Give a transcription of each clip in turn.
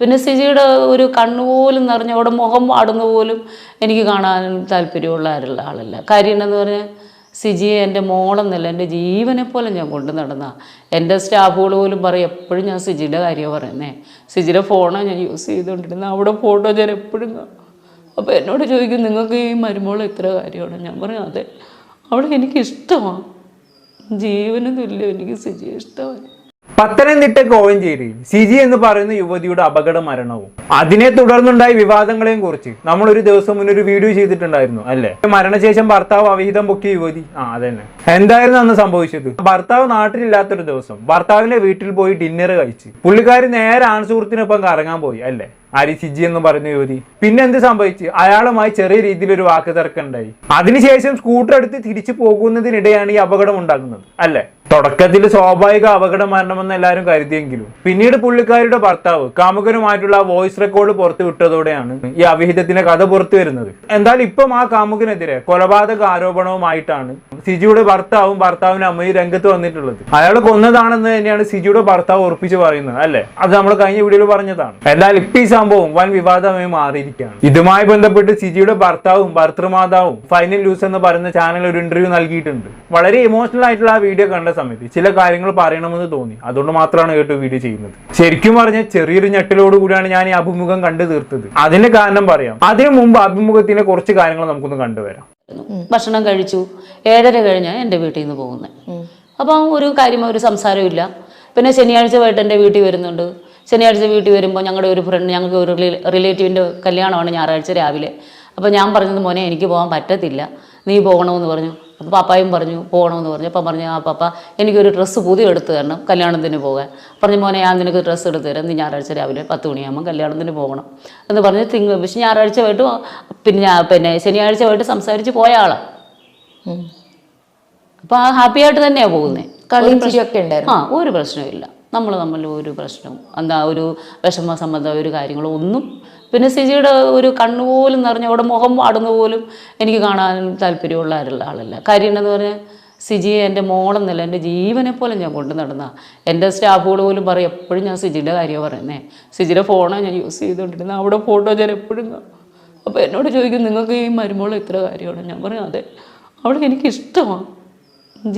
പിന്നെ സിജിയുടെ ഒരു കണ്ണുപോലും നിറഞ്ഞ അവിടെ മുഖം വാടുന്ന പോലും എനിക്ക് കാണാൻ താല്പര്യമുള്ള ആളല്ല. കാര്യം എന്ന് പറഞ്ഞാൽ സിജിയെ എന്റെ മോളെന്നല്ല എന്റെ ജീവനെ പോലെ ഞാൻ കൊണ്ടു നടന്ന. എന്റെ സ്റ്റാഫുകൾ പോലും പറയും എപ്പോഴും ഞാൻ സിജിയുടെ കാര്യമാണ് പറയുന്നേ. സിജിയുടെ ഫോണാണ് ഞാൻ യൂസ് ചെയ്തുകൊണ്ടിരുന്നത്. അവിടെ ഫോട്ടോ ഞാൻ എപ്പോഴും അപ്പോൾ എന്നോട് ചോദിക്കും നിങ്ങൾക്ക് ഈ മരുമോൾ ഇത്ര കാര്യമാണ്? ഞാൻ പറയും അതെ. അവിടെ എനിക്ക് ഇഷ്ടമാണ് തുല്യം എനിക്ക് സിജിയെ ഇഷ്ടമാണ് പത്തനംതിട്ട കോഴഞ്ചേരിയിൽ സിജി എന്ന് പറയുന്ന യുവതിയുടെ അപകട മരണവും. അതിനെ തുടർന്നുണ്ടായ വിവാദങ്ങളെയും കുറിച്ച് നമ്മൾ ഒരു ദിവസം മുന്നേ ഒരു വീഡിയോ ചെയ്തിട്ടുണ്ടായിരുന്നു അല്ലേ? മരണശേഷം ഭർത്താവ് അവിഹിതം പൊക്കിയ യുവതി. ആ അതന്നെ. എന്തായിരുന്നു അന്ന് സംഭവിച്ചത്? ഭർത്താവ് നാട്ടിലില്ലാത്തൊരു ദിവസം ഭർത്താവിന്റെ വീട്ടിൽ പോയി ഡിന്നർ കഴിച്ച്. പുള്ളിക്കാരി നേരെ ആൺസുഹൃത്തിനൊപ്പം കറങ്ങാൻ പോയി അല്ലേ? ആരി? സിജി എന്ന് പറയുന്ന യുവതി. പിന്നെ എന്ത് സംഭവിച്ചു? അയാളുമായി ചെറിയ രീതിയിൽ ഒരു വാക്ക് തർക്കമുണ്ടായി അതിനുശേഷം സ്കൂട്ടർ എടുത്ത് തിരിച്ചു പോകുന്നതിനിടെയാണ് ഈ അപകടം ഉണ്ടാകുന്നത് അല്ലേ? തുടക്കത്തിൽ സ്വാഭാവിക അപകട മരണമെന്ന് എല്ലാവരും കരുതിയെങ്കിലും പിന്നീട് പുള്ളിക്കാരിയുടെ ഭർത്താവ് കാമുകനുമായിട്ടുള്ള വോയിസ് റെക്കോർഡ് പുറത്തു വിട്ടതോടെയാണ് ഈ അവിഹിതത്തിന്റെ കഥ പുറത്തു വരുന്നത്. എന്തായാലും ഇപ്പം ആ കാമുകനെതിരെ കൊലപാതക ആരോപണവുമായിട്ടാണ് സിജിയുടെ ഭർത്താവും ഭർത്താവിന്റെ അമ്മയും രംഗത്ത് വന്നിട്ടുള്ളത്. അയാൾ കൊന്നതാണെന്ന് തന്നെയാണ് സിജിയുടെ ഭർത്താവ് ഉറപ്പിച്ച് പറയുന്നത് അല്ലെ? അത് നമ്മൾ കഴിഞ്ഞ വീഡിയോയിൽ പറഞ്ഞതാണ്. എന്നാൽ ഇപ്പൊ ഈ സംഭവം വൻ വിവാദമായി മാറിയിരിക്കുകയാണ്. ഇതുമായി ബന്ധപ്പെട്ട് സിജിയുടെ ഭർത്താവും ഭർത്തൃമാതാവും ഫൈനൽ ന്യൂസ് എന്ന് പറയുന്ന ചാനൽ ഒരു ഇന്റർവ്യൂ നൽകിയിട്ടുണ്ട്. വളരെ ഇമോഷണൽ ആയിട്ടുള്ള ആ വീഡിയോ കണ്ട സമയത്ത് ചില കാര്യങ്ങൾ പറയണമെന്ന് തോന്നി. അതുകൊണ്ട് മാത്രമാണ് കേട്ടോ വീഡിയോ ചെയ്യുന്നത്. ശരിക്കും പറഞ്ഞ ചെറിയൊരു ഞെട്ടലോട് കൂടിയാണ് ഞാൻ ഈ അഭിമുഖം കണ്ടു തീർത്തത്. അതിന്റെ കാരണം പറയാം. അതിനു മുമ്പ് അഭിമുഖത്തിന്റെ കുറച്ച് കാര്യങ്ങൾ നമുക്കൊന്ന് കണ്ടുവരാം ഭക്ഷണം കഴിച്ചു. ഏഴര കഴിഞ്ഞാൽ എന്റെ വീട്ടിൽ നിന്ന് പോകുന്നത് അപ്പം ഒരു കാര്യം ഒരു സംസാരമില്ല പിന്നെ ശനിയാഴ്ച വൈകിട്ട് എന്റെ വീട്ടിൽ വരുന്നുണ്ട്. ശനിയാഴ്ച വീട്ടിൽ വരുമ്പോൾ ഞങ്ങളുടെ ഒരു ഫ്രണ്ട് ഞങ്ങൾക്ക് ഒരു റിലേറ്റീവിന്റെ കല്യാണമാണ് ഞായറാഴ്ച രാവിലെ. അപ്പോൾ ഞാൻ പറഞ്ഞത് മോനെ എനിക്ക് പോകാൻ പറ്റത്തില്ല. നീ പോകണമെന്ന് പറഞ്ഞു. അപ്പോൾ പാപ്പായും പറഞ്ഞു പോകണമെന്ന് പറഞ്ഞു. അപ്പം പറഞ്ഞു ആ പാപ്പ എനിക്കൊരു ഡ്രസ്സ് പുതിയ എടുത്തു തരണം കല്യാണത്തിന് പോകാൻ. പറഞ്ഞു മോനെ ഞാൻ നിനക്ക് ഡ്രസ്സ് എടുത്തു തരാം. നീ ഞായറാഴ്ച രാവിലെ പത്ത് മണിയാകുമ്പോൾ കല്യാണത്തിന് പോകണം. എന്ന് പറഞ്ഞ് തിങ്കൾ പക്ഷേ ഞായറാഴ്ച പോയിട്ട് പിന്നെ പിന്നെ ശനിയാഴ്ച പോയിട്ട് സംസാരിച്ച് പോയ ആളാണ് അപ്പോൾ ആ ഹാപ്പി ആയിട്ട് തന്നെയാണ് പോകുന്നത് കളിയും ചിരിയൊക്കെ ഉണ്ടായിരുന്നു. ആ ഒരു പ്രശ്നമില്ല നമ്മൾ തമ്മിൽ ഒരു പ്രശ്നവും എന്താ ഒരു വിഷമ സംബന്ധമായ ഒരു കാര്യങ്ങളോ ഒന്നും. പിന്നെ സിജിയുടെ ഒരു കണ്ണുപോലും നിറഞ്ഞ അവിടെ മുഖം വാടുന്ന പോലും എനിക്ക് കാണാൻ താല്പര്യമുള്ള ആളല്ല. കാര്യം എന്ന് പറഞ്ഞാൽ സിജിയെ എന്റെ മോളെന്നല്ല എന്റെ ജീവനെ പോലെ ഞാൻ കൊണ്ടു നടന്ന. എന്റെ സ്റ്റാഫുകൾ പോലും പറയും എപ്പോഴും ഞാൻ സിജിയുടെ കാര്യമാണ് പറയുന്നത് സിജിയുടെ ഫോണാണ് ഞാൻ യൂസ് ചെയ്തുകൊണ്ടിരുന്നത്. അവിടെ ഫോട്ടോ ഞാൻ എപ്പോഴും അപ്പോൾ എന്നോട് ചോദിക്കും നിങ്ങൾക്ക് ഈ മരുമോൾ ഇത്ര കാര്യമാണ്? ഞാൻ പറയും അതെ. അവളെ എനിക്കിഷ്ടമാണ്.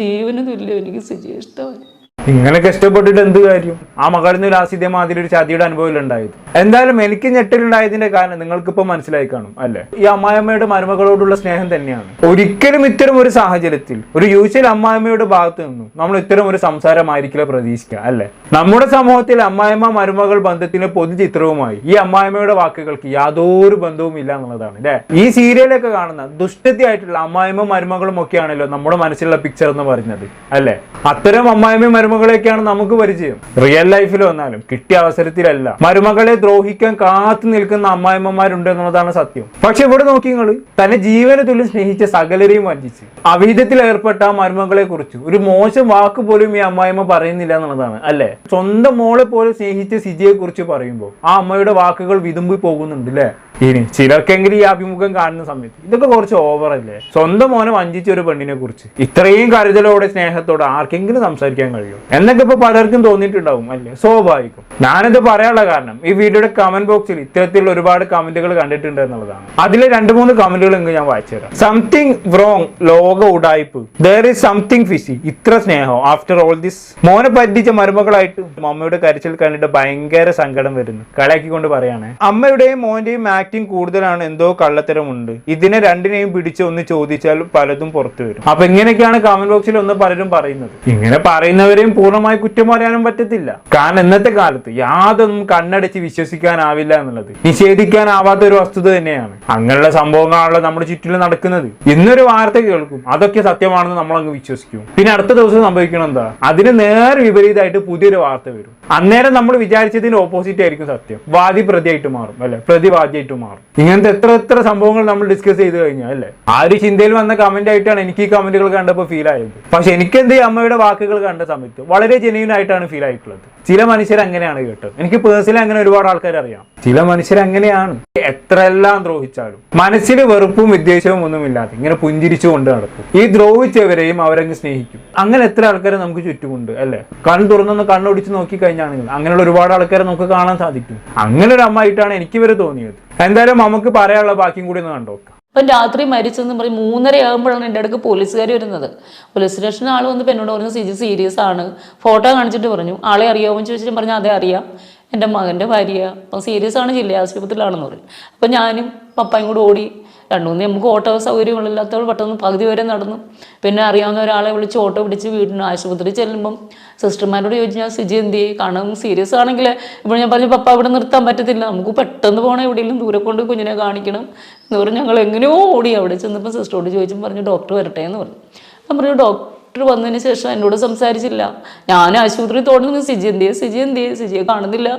ജീവന് തുല്യം എനിക്ക് സിജിയെ ഇഷ്ടമാണ് ഇങ്ങനെയൊക്കെ കഷ്ടപ്പെട്ടിട്ട് എന്ത് കാര്യം? ആ മകളിന്ന് ആസിദ്യ മാതിരി ഒരു ചതിയുടെ അനുഭവം ഉണ്ടായത്? എന്തായാലും എനിക്ക് ഞെട്ടലുണ്ടായതിന്റെ കാരണം നിങ്ങൾക്ക് ഇപ്പൊ മനസ്സിലായി കാണും അല്ലെ? ഈ അമ്മായിയമ്മയുടെ മരുമകളോടുള്ള സ്നേഹം തന്നെയാണ്. ഒരിക്കലും ഇത്തരം ഒരു സാഹചര്യത്തിൽ ഒരു യൂഷ്വൽ അമ്മായിയമ്മയുടെ ഭാഗത്ത് നിന്നും നമ്മൾ ഇത്തരം ഒരു സംസാരമായിരിക്കില്ല പ്രതീക്ഷിക്കുക അല്ലെ? നമ്മുടെ സമൂഹത്തിൽ അമ്മായിമ്മ മരുമകൾ ബന്ധത്തിന്റെ പൊതുചിത്രവുമായി ഈ അമ്മായിമ്മയുടെ വാക്കുകൾക്ക് യാതൊരു ബന്ധവും ഇല്ല എന്നുള്ളതാണ് അല്ലെ? ഈ സീരിയലൊക്കെ കാണുന്ന ദുഷ്ടത്തിയായിട്ടുള്ള അമ്മായിമ്മ മരുമകളും ഒക്കെയാണല്ലോ നമ്മുടെ മനസ്സിലുള്ള പിക്ചർ എന്ന് പറയുന്നത് അല്ലെ? അത്തരം അമ്മായിമ്മ മരുമകളെയൊക്കെയാണ് നമുക്ക് പരിചയം. റിയൽ ലൈഫിൽ വന്നാലും കിട്ടിയ അവസരത്തിലല്ല. മരുമകളെ ദ്രോഹിക്കാൻ കാത്തു നിൽക്കുന്ന അമ്മായിമ്മമാരുണ്ട് എന്നുള്ളതാണ് സത്യം. പക്ഷെ ഇവിടെ നോക്കി നിങ്ങൾ തന്നെ ജീവന തുല്യം സ്നേഹിച്ച സകലരെയും വഞ്ചിച്ച്. അവിഹിതത്തിൽ ഏർപ്പെട്ട മരുമകളെ കുറിച്ച് ഒരു മോശം വാക്ക് പോലും ഈ അമ്മായിമ്മ പറയുന്നില്ല എന്നുള്ളതാണ് അല്ലെ? സ്വന്തം മോളെ പോലെ സ്നേഹിച്ച സിജിയെ കുറിച്ച് പറയുമ്പോൾ ആ അമ്മയുടെ വാക്കുകൾ വിതുമ്പി പോകുന്നുണ്ട് അല്ലേ? ഇനി ചിലർക്കെങ്കിലും ഈ അഭിമുഖം കാണുന്ന സമയത്ത്. ഇതൊക്കെ കുറച്ച് ഓവർ അല്ലേ? സ്വന്തം മോനെ വഞ്ചിച്ച ഒരു പെണ്ണിനെ കുറിച്ച് ഇത്രയും കരുതലോടെ സ്നേഹത്തോടെ ആർക്കെങ്കിലും സംസാരിക്കാൻ കഴിയും എന്നൊക്കെ ഇപ്പൊ പലർക്കും തോന്നിയിട്ടുണ്ടാവും അല്ലേ? സ്വാഭാവികം. ഞാനിത് പറയാനുള്ള കാരണം ഈ വീഡിയോയുടെ കമന്റ് ബോക്സിൽ ഇത്തരത്തിലുള്ള ഒരുപാട് കമന്റുകൾ കണ്ടിട്ടുണ്ട് എന്നുള്ളതാണ്. അതിൽ രണ്ട് മൂന്ന് കമന്റുകൾ എനിക്ക് ഞാൻ വായിച്ചു തരാം. സംതിങ് റോങ് ലോക ഉടായ്പ്. ദർ ഇസ് സംതിങ് ഫിസി ഇത്ര സ്നേഹം. ആഫ്റ്റർ ഓൾ ദിസ് മോനെ പറ്റിച്ച മരുമകളായിട്ട് അമ്മയുടെ കരച്ചിൽ കണ്ടിട്ട് ഭയങ്കര സങ്കടം വരുന്നു. കളയാക്കിക്കൊണ്ട് പറയാണ് അമ്മയുടെയും മോന്റെയും ആക്ടിങ് കൂടുതലാണ്. എന്തോ കള്ളത്തരമുണ്ട്. ഇതിനെ രണ്ടിനെയും പിടിച്ച് ഒന്ന് ചോദിച്ചാൽ പലതും പുറത്തു വരും. അപ്പൊ ഇങ്ങനെയൊക്കെയാണ് കമന്റ് ബോക്സിൽ ഒന്ന് പലരും പറയുന്നത്. ഇങ്ങനെ പറയുന്നവരെയും പൂർണമായി കുറ്റം പറയാനും പറ്റത്തില്ല. കാരണം ഇന്നത്തെ കാലത്ത് യാതൊന്നും കണ്ണടച്ച് വിശ്വസിക്കാനാവില്ല എന്നുള്ളത്. നിഷേധിക്കാനാവാത്ത ഒരു വസ്തുത തന്നെയാണ്. അങ്ങനെയുള്ള സംഭവങ്ങളാണല്ലോ നമ്മുടെ ചുറ്റിലും നടക്കുന്നത്. ഇന്നൊരു വാർത്ത കേൾക്കും. അതൊക്കെ സത്യമാണെന്ന് നമ്മൾ അങ്ങ് വിശ്വസിക്കും. പിന്നെ അടുത്ത ദിവസം സംഭവിക്കണം എന്താ? അതിന് നേരെ വിപരീതമായിട്ട് പുതിയൊരു വാർത്ത വരും. അന്നേരം നമ്മൾ വിചാരിച്ചതിന് ഓപ്പോസിറ്റ് ആയിരിക്കും സത്യം. വാദി പ്രതിയായിട്ട് മാറും അല്ലെ? പ്രതിവാദിയായിട്ട് മാറും. ഇങ്ങനത്തെ എത്ര എത്ര സംഭവങ്ങൾ നമ്മൾ ഡിസ്കസ് ചെയ്ത് കഴിഞ്ഞാൽ അല്ലെ? ആ ഒരു ചിന്തയിൽ വന്ന കമന്റ് ആയിട്ടാണ് എനിക്ക് ഈ കമന്റുകൾ കണ്ടപ്പോൾ ഫീൽ ആയത്. പക്ഷെ എനിക്ക് എന്ത് അമ്മയുടെ വാക്കുകൾ കണ്ട സമയത്ത് വളരെ ജെന്യൂൻ ആയിട്ടാണ് ഫീൽ ആയിട്ടുള്ളത്. ചില മനുഷ്യർ അങ്ങനെയാണ് കേട്ടോ എനിക്ക് പേഴ്സണലി അങ്ങനെ ഒരുപാട് ആൾക്കാർ അറിയാം. ചില മനുഷ്യർ അങ്ങനെയാണ്. എത്രയെല്ലാം ദ്രോഹിച്ചാലും. മനസ്സിൽ വെറുപ്പും വിദ്വേഷവും ഒന്നുമില്ലാതെ ഇങ്ങനെ പുഞ്ചിരിച്ചു കൊണ്ട് നടക്കും. ഈ ദ്രോഹിച്ചവരെയും അവരങ്ങ് സ്നേഹിക്കും. അങ്ങനെ എത്ര ആൾക്കാരെ നമുക്ക് ചുറ്റുമുണ്ട് അല്ലെ? കൺ തുറന്നൊന്ന് കണ്ണൊടിച്ച് നോക്കി കഴിഞ്ഞാണെങ്കിൽ അങ്ങനെയുള്ള ഒരുപാട് ആൾക്കാരെ നമുക്ക് കാണാൻ സാധിക്കും. അങ്ങനെ ഒരു അമ്മായിട്ടാണ് എനിക്ക് ഇവരെ തോന്നിയത്. എന്തായാലും നമുക്ക് പറയാനുള്ള ബാക്കിയും കൂടി ഒന്ന് കണ്ടോക്കാം. അപ്പം രാത്രി മരിച്ചെന്ന് പറയും മൂന്നര ആകുമ്പോഴാണ് എന്റെ അടുക്ക് പോലീസുകാർ വരുന്നത്. പോലീസ് സ്റ്റേഷനിൽ ആൾ വന്ന് എന്നോട് പറഞ്ഞു സിജി സീരിയസ് ആണ്. ഫോട്ടോ കാണിച്ചിട്ട് പറഞ്ഞു. ആളെ അറിയാമോ എന്ന് ചോദിച്ചിട്ട് പറഞ്ഞു അതേ അറിയാം. എന്റെ മകന്റെ ഭാര്യ. അപ്പം സീരിയസ് ആണ് ജില്ലാ ആശുപത്രിയിലാണെന്ന് പറയും അപ്പം ഞാനും പപ്പായും കൂടെ ഓടി രണ്ടു മൂന്ന് നമുക്ക് ഓട്ടോ സൗകര്യങ്ങളില്ലാത്തവൾ പെട്ടെന്ന് പകുതി വരെ നടന്നു. പിന്നെ അറിയാവുന്ന ഒരാളെ വിളിച്ച് ഓട്ടോ പിടിച്ച് വീടിന് ആശുപത്രി ചെല്ലുമ്പം സിസ്റ്റർമാരോട് ചോദിച്ചു ഞാൻ സിജി എന്ത് ചെയ്യും? കാരണം സീരിയസ് ആണെങ്കിൽ ഇപ്പോൾ ഞാൻ പറഞ്ഞു പപ്പ ഇവിടെ നിർത്താൻ പറ്റത്തില്ല. നമുക്ക് പെട്ടെന്ന് പോകണം എവിടെയെങ്കിലും ദൂരെ കൊണ്ട് കുഞ്ഞിനെ കാണിക്കണം. എന്ന് പറഞ്ഞ് ഞങ്ങൾ എങ്ങനെയോ ഓടി അവിടെ ചെന്നപ്പോൾ സിസ്റ്ററോട് ചോദിച്ചും പറഞ്ഞു ഡോക്ടർ വരട്ടെ എന്ന് പറഞ്ഞു. അപ്പം പറഞ്ഞു ഡോക്ടർ വന്നതിന് ശേഷം എന്നോട് സംസാരിച്ചില്ല. ഞാൻ ആശുപത്രി തോന്നുന്നു സിജി എന്ത് ചെയ്യും? സിജി എന്ത് ചെയ്യും? സിജിയെ കാണുന്നില്ല.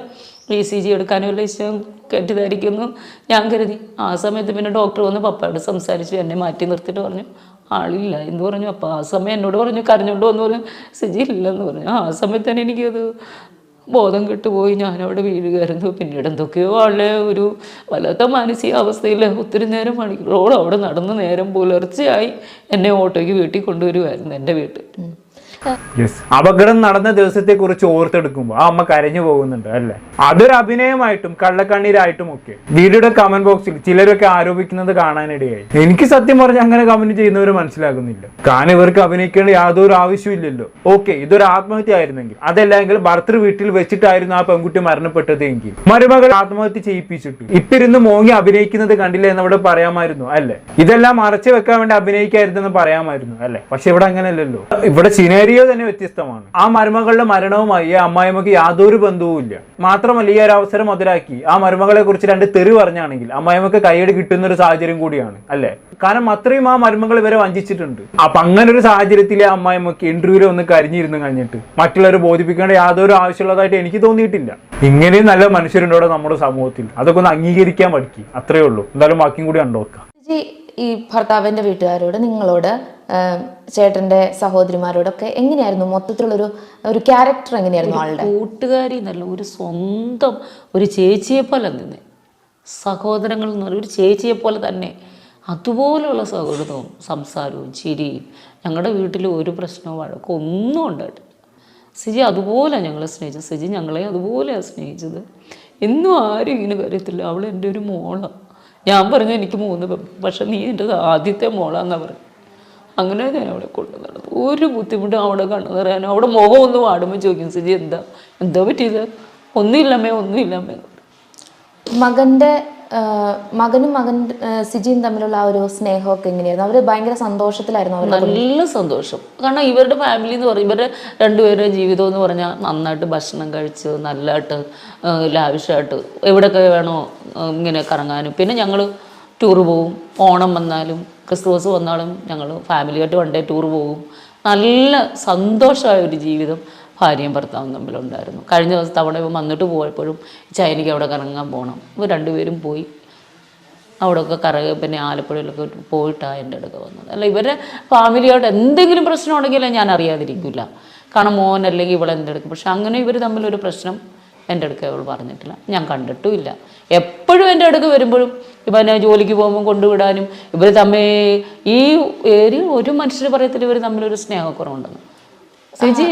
ഇ സി ജി എടുക്കാനും ഇഷ്ടം കെട്ടിതായിരിക്കുന്നു ഞാൻ കരുതി. ആ സമയത്ത് പിന്നെ ഡോക്ടർ വന്ന് പപ്പയോട് സംസാരിച്ചു എന്നെ മാറ്റി നിർത്തിയിട്ട് പറഞ്ഞു ആളില്ല എന്ന് പറഞ്ഞു. അപ്പോൾ ആ സമയം എന്നോട് പറഞ്ഞു കരഞ്ഞോണ്ട് വന്നു പറഞ്ഞു. സിജി ഇല്ലെന്ന് പറഞ്ഞു. ആ സമയത്ത് തന്നെ എനിക്കത് ബോധം കെട്ടുപോയി. ഞാനവിടെ വീഴുകയായിരുന്നു. പിന്നീട് എന്തൊക്കെയോ ആളെ ഒരു വല്ലാത്ത മാനസികാവസ്ഥയിൽ ഒത്തിരി നേരം മണിക്കൂറോട് അവിടെ നടന്ന് നേരം പുലർച്ചയായി എന്നെ ഓട്ടോയ്ക്ക് വീട്ടിൽ കൊണ്ടുവരുമായിരുന്നു എന്റെ വീട്ടിൽ. അപകടം നടന്ന ദിവസത്തെ കുറിച്ച് ഓർത്തെടുക്കുമ്പോൾ ആ അമ്മ കരഞ്ഞു പോകുന്നുണ്ട് അല്ലെ? അതൊരു അഭിനയമായിട്ടും കള്ളക്കണ്ണീരായിട്ടും ഒക്കെ. വീഡിയോയുടെ കമന്റ് ബോക്സിൽ ചിലരൊക്കെ ആരോപിക്കുന്നത് കാണാനിടയായി. എനിക്ക് സത്യം പറഞ്ഞ അങ്ങനെ കമന്റ് ചെയ്യുന്നവർ മനസ്സിലാകുന്നില്ല. കാരണം ഇവർക്ക് അഭിനയിക്കേണ്ട യാതൊരു ആവശ്യമില്ലല്ലോ ഓക്കെ ഇതൊരു ആത്മഹത്യ ആയിരുന്നെങ്കിൽ. അതല്ലെങ്കിൽ ഭർത്തൃ വീട്ടിൽ വെച്ചിട്ടായിരുന്നു ആ പെൺകുട്ടി മരണപ്പെട്ടത് എങ്കിൽ. മരുമകൾ ആത്മഹത്യ ചെയ്യിപ്പിച്ചിട്ട്. ഇപ്പിരുന്ന് മോങ്ങി അഭിനയിക്കുന്നത് കണ്ടില്ല എന്ന് അവിടെ പറയാമായിരുന്നു അല്ലെ? ഇതെല്ലാം മറച്ചു വെക്കാൻ വേണ്ടി അഭിനയിക്കായിരുന്നെന്ന് പറയാമായിരുന്നു അല്ലെ? പക്ഷെ ഇവിടെ അങ്ങനെയല്ലല്ലോ. ഇവിടെ സിനേറിയോ തന്നെ വ്യത്യസ്തമാണ്. ആ മരുമകളുടെ മരണവുമായി ആ അമ്മായിമ്മക്ക് യാതൊരു ബന്ധവും ഇല്ല മാത്രമല്ല ഈ ഒരു അവസരം മുതലാക്കി ആ മരുമകളെ കുറിച്ച് രണ്ട് തെറി പറഞ്ഞാണെങ്കിൽ അമ്മായിമ്മക്ക് കൈയടി കിട്ടുന്ന ഒരു സാഹചര്യം കൂടിയാണ് അല്ലേ? കാരണം അത്രയും ആ മരുമകൾ ഇവരെ വഞ്ചിച്ചിട്ടുണ്ട്. അപ്പൊ അങ്ങനെ ഒരു സാഹചര്യത്തിലെ അമ്മായിമ്മക്ക് ഇന്റർവ്യൂവിൽ ഒന്ന് കരിഞ്ഞിരുന്നു കഴിഞ്ഞിട്ട് മറ്റുള്ളവരെ ബോധിപ്പിക്കേണ്ട യാതൊരു ആവശ്യമുള്ളതായിട്ട് എനിക്ക് തോന്നിയിട്ടില്ല. ഇങ്ങനെയും നല്ല മനുഷ്യരുണ്ടോ നമ്മുടെ സമൂഹത്തിൽ. അതൊക്കെ ഒന്ന് അംഗീകരിക്കാൻ പഠിക്കും. അത്രേ ഉള്ളൂ. എന്തായാലും ബാക്കിയും കൂടി ചേച്ചി ഈ ഭർത്താവിന്റെ വീട്ടുകാരോട് നിങ്ങളോട് ചേട്ടന്റെ ചേട്ടന്റെ സഹോദരിമാരോടൊക്കെ എങ്ങനെയായിരുന്നു? മൊത്തത്തിലുള്ളൊരു ഒരു ക്യാരക്ടർ എങ്ങനെയായിരുന്നു ആളുടെ? കൂട്ടുകാരി എന്നല്ല ഒരു സ്വന്തം ഒരു ചേച്ചിയെ പോലെ നിന്നെ സഹോദരങ്ങൾ എന്ന് പറയുന്നത് ഒരു ചേച്ചിയെ പോലെ തന്നെ. അതുപോലെയുള്ള സൗഹൃദവും സംസാരവും ചിരിയും ഞങ്ങളുടെ വീട്ടിൽ ഒരു പ്രശ്നവും വഴക്കോ ഒന്നും ഉണ്ടായിട്ടില്ല. സിജി അതുപോലെ ഞങ്ങളെ സ്നേഹിച്ചത് സിജി ഞങ്ങളെ അതുപോലെയാണ് സ്നേഹിച്ചത്. എന്നും ആരും ഇങ്ങനെ കരുത്തില്ല അവൾ എന്റെ ഒരു മോളാണ് ഞാൻ പറഞ്ഞു എനിക്ക് മൂന്ന് പക്ഷെ നീ എന്റെ ആദ്യത്തെ മോളാന്നാ പറഞ്ഞു. അങ്ങനെ ഞാൻ അവിടെ കൊണ്ടു നടന്നു. ഒരു ബുദ്ധിമുട്ടും അവിടെ കണ്ണു നിറയാനോ അവിടെ മുഖം ഒന്ന് വാടുമ്പോൾ ചോദിക്കും സിജി എന്താ? എന്താ പറ്റിയത്? ഒന്നുമില്ലമ്മേ ഒന്നുമില്ലമ്മേ. മകന്റെ ആ, മകനും മകൻ സിജിയും തമ്മിലുള്ള ആ ഒരു സ്നേഹമൊക്കെ എങ്ങനെയായിരുന്നു? അവർ ഭയങ്കര സന്തോഷത്തിലായിരുന്നു നല്ല സന്തോഷം. കാരണം ഇവരുടെ ഫാമിലി എന്ന് പറയും ഇവരുടെ രണ്ടുപേരുടെ ജീവിതം എന്ന് പറഞ്ഞാൽ നന്നായിട്ട് ഭക്ഷണം കഴിച്ച് നല്ലതായിട്ട് ലാവിഷായിട്ട് എവിടെയൊക്കെ വേണോ ഇങ്ങനെ കറങ്ങാനും. പിന്നെ ഞങ്ങൾ ടൂർ പോവും. ഓണം വന്നാലും ക്രിസ്മസ് വന്നാലും ഞങ്ങൾ ഫാമിലിയായിട്ട് വൺ ഡേ ടൂർ പോകും നല്ല സന്തോഷമായ ഒരു ജീവിതം. ഭാര്യയും ഭർത്താവും തമ്മിലുണ്ടായിരുന്നു. കഴിഞ്ഞ ദിവസം അവിടെ വന്നിട്ട് പോയപ്പോഴും ചൈനയ്ക്ക് അവിടെ കറങ്ങാൻ പോകണം ഇവർ രണ്ടുപേരും പോയി. അവിടെയൊക്കെ കറങ്ങി പിന്നെ ആലപ്പുഴയിലൊക്കെ പോയിട്ടാണ് എന്റെ അടുക്ക വന്നത്. അല്ല ഇവരെ ഫാമിലിയായിട്ട് എന്തെങ്കിലും പ്രശ്നം ഉണ്ടെങ്കിലും ഞാൻ അറിയാതിരിക്കില്ല കാരണം മോൻ അല്ലെങ്കിൽ ഇവിടെ എന്റെ അടുക്ക പക്ഷെ അങ്ങനെ ഇവർ തമ്മിലൊരു പ്രശ്നം എന്റെ അടുക്ക അവൾ പറഞ്ഞിട്ടില്ല. ഞാൻ കണ്ടിട്ടുമില്ല. എപ്പോഴും എന്റെ അടുക്ക് വരുമ്പോഴും ഇവനെ ജോലിക്ക് പോകുമ്പോൾ കൊണ്ടുവിടാനും ഇവർ തമ്മിൽ ഈ ഏരിയ ഒരു മനുഷ്യർ പറയത്തിൽ ഇവർ തമ്മിലൊരു സ്നേഹക്കുറവുണ്ടെന്ന്. സിജി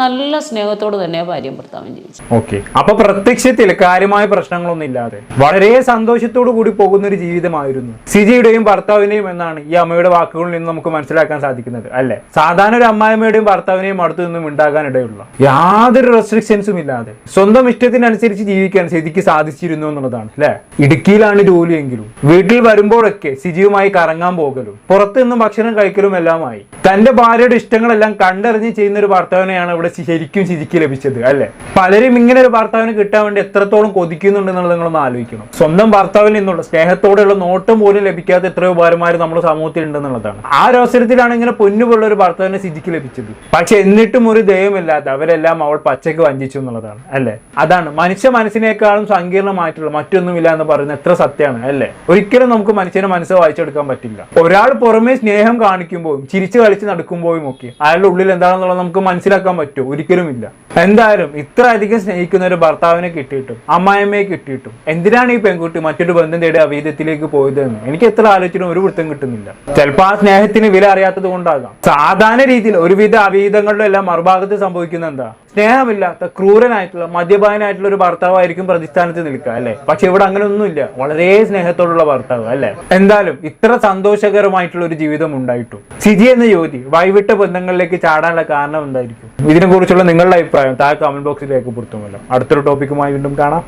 നല്ല സ്നേഹത്തോട് തന്നെ ഭാര്യയും ഭർത്താവും ജീവിച്ചു. ഓക്കെ അപ്പൊ പ്രത്യക്ഷത്തിൽ കാര്യമായ പ്രശ്നങ്ങളൊന്നും ഇല്ലാതെ വളരെ സന്തോഷത്തോടു കൂടി പോകുന്ന ഒരു ജീവിതമായിരുന്നു. സിജിയുടെയും ഭർത്താവിന്റെയും എന്നാണ് ഈ അമ്മയുടെ വാക്കുകളിൽ നിന്ന് നമുക്ക് മനസ്സിലാക്കാൻ സാധിക്കുന്നത് അല്ലെ? സാധാരണ ഒരു അമ്മായിമ്മയുടെയും ഭർത്താവിനെയും അടുത്തു നിന്നും ഉണ്ടാകാൻ ഇടയുള്ള യാതൊരു റെസ്ട്രിക്ഷൻസും ഇല്ലാതെ സ്വന്തം ഇഷ്ടത്തിനനുസരിച്ച് ജീവിക്കാൻ സിജിക്ക് സാധിച്ചിരുന്നു എന്നുള്ളതാണ് അല്ലെ? ഇടുക്കിയിലാണ് ജോലിയെങ്കിലും വീട്ടിൽ വരുമ്പോഴൊക്കെ സിജിയുമായി കറങ്ങാൻ പോകലും പുറത്തു നിന്നും ഭക്ഷണം കഴിക്കലും എല്ലാമായി തന്റെ ഭാര്യയുടെ ഇഷ്ടങ്ങളെല്ലാം കണ്ടറിഞ്ഞ് ചെയ്യുന്ന ഒരു ഭർത്താവിനെയാണ് ഇവിടെ ശരിക്കും സിജിക്ക് ലഭിച്ചത് അല്ലെ? പലരും ഇങ്ങനെ ഒരു ഭർത്താവിന് കിട്ടാൻ വേണ്ടി എത്രത്തോളം കൊതിക്കുന്നുണ്ട് എന്നുള്ളത് നിങ്ങളൊന്ന് ആലോചിക്കണം. സ്വന്തം ഭർത്താവിൽ നിന്നുള്ള സ്നേഹത്തോടെയുള്ള നോട്ടം പോലും ലഭിക്കാത്ത എത്രയോ ഭാരമാര് നമ്മുടെ സമൂഹത്തിൽ ഉണ്ടെന്നുള്ളതാണ്. ആ ഒരു അവസരത്തിലാണ് ഇങ്ങനെ പൊന്നുപോലുള്ള ഒരു ഭർത്താവിനെ സിജിക്ക് ലഭിച്ചത്. പക്ഷെ എന്നിട്ടും ഒരു ദയമില്ലാത്ത അവരെല്ലാം അവൾ പച്ചക്ക് വഞ്ചിച്ചു എന്നുള്ളതാണ് അല്ലെ? അതാണ്. മനുഷ്യ മനസ്സിനേക്കാളും സങ്കീർണമായിട്ടുള്ള മറ്റൊന്നുമില്ല എന്ന് പറയുന്നത് എത്ര സത്യമാണ് അല്ലെ? ഒരിക്കലും നമുക്ക് മനുഷ്യനെ മനസ്സ് വായിച്ചെടുക്കാൻ പറ്റില്ല. ഒരാൾ പുറമേ സ്നേഹം കാണിക്കുമ്പോഴും ചിരിച്ചു കളിച്ച് നടക്കുമ്പോഴും ഒക്കെ അയാളുടെ ഉള്ളിൽ എന്താണെന്നുള്ളത് നമുക്ക് മനസ്സിലാക്കാൻ പറ്റുമോ ഒരിക്കലും എന്തായാലും ഇത്ര അധികം സ്നേഹിക്കുന്ന ഒരു ഭർത്താവിനെ കിട്ടിയിട്ടും അമ്മായിമ്മയെ കിട്ടിയിട്ടും എന്തിനാണ് ഈ പെൺകുട്ടി മറ്റൊരു ബന്ധം തേടി അവീതത്തിലേക്ക് പോയതെന്ന്? എനിക്ക് എത്ര ആലോചിച്ചിട്ടും ഒരു വൃത്തം കിട്ടുന്നില്ല. ചിലപ്പോൾ ആ സ്നേഹത്തിന് വില അറിയാത്തത് കൊണ്ടാകാം. സാധാരണ രീതിയിൽ ഒരുവിധ അവീതങ്ങളുടെ എല്ലാം മറുഭാഗത്ത് സംഭവിക്കുന്ന എന്താ? സ്നേഹമില്ലാത്ത ക്രൂരനായിട്ടുള്ള മദ്യപാനായിട്ടുള്ള ഒരു ഭർത്താവായിരിക്കും പ്രതിസ്ഥാനത്ത് നിൽക്കുക അല്ലെ? പക്ഷെ ഇവിടെ അങ്ങനെ ഒന്നുമില്ല വളരെ സ്നേഹത്തോടുള്ള ഭർത്താവ് അല്ലെ? എന്തായാലും ഇത്ര സന്തോഷകരമായിട്ടുള്ള ഒരു ജീവിതം ഉണ്ടായിട്ടു. സിജി എന്ന യുവതി വൈവിട്ട ബന്ധങ്ങളിലേക്ക് ചാടാനുള്ള കാരണം എന്തായിരിക്കും? ഇതിനെക്കുറിച്ചുള്ള നിങ്ങളുടെ അഭിപ്രായം? താഴെ കമന്റ് ബോക്സിൽ രേഖപ്പെടുത്തുമല്ലോ അടുത്തൊരു ടോപ്പിക്കുമായി വീണ്ടും കാണാം.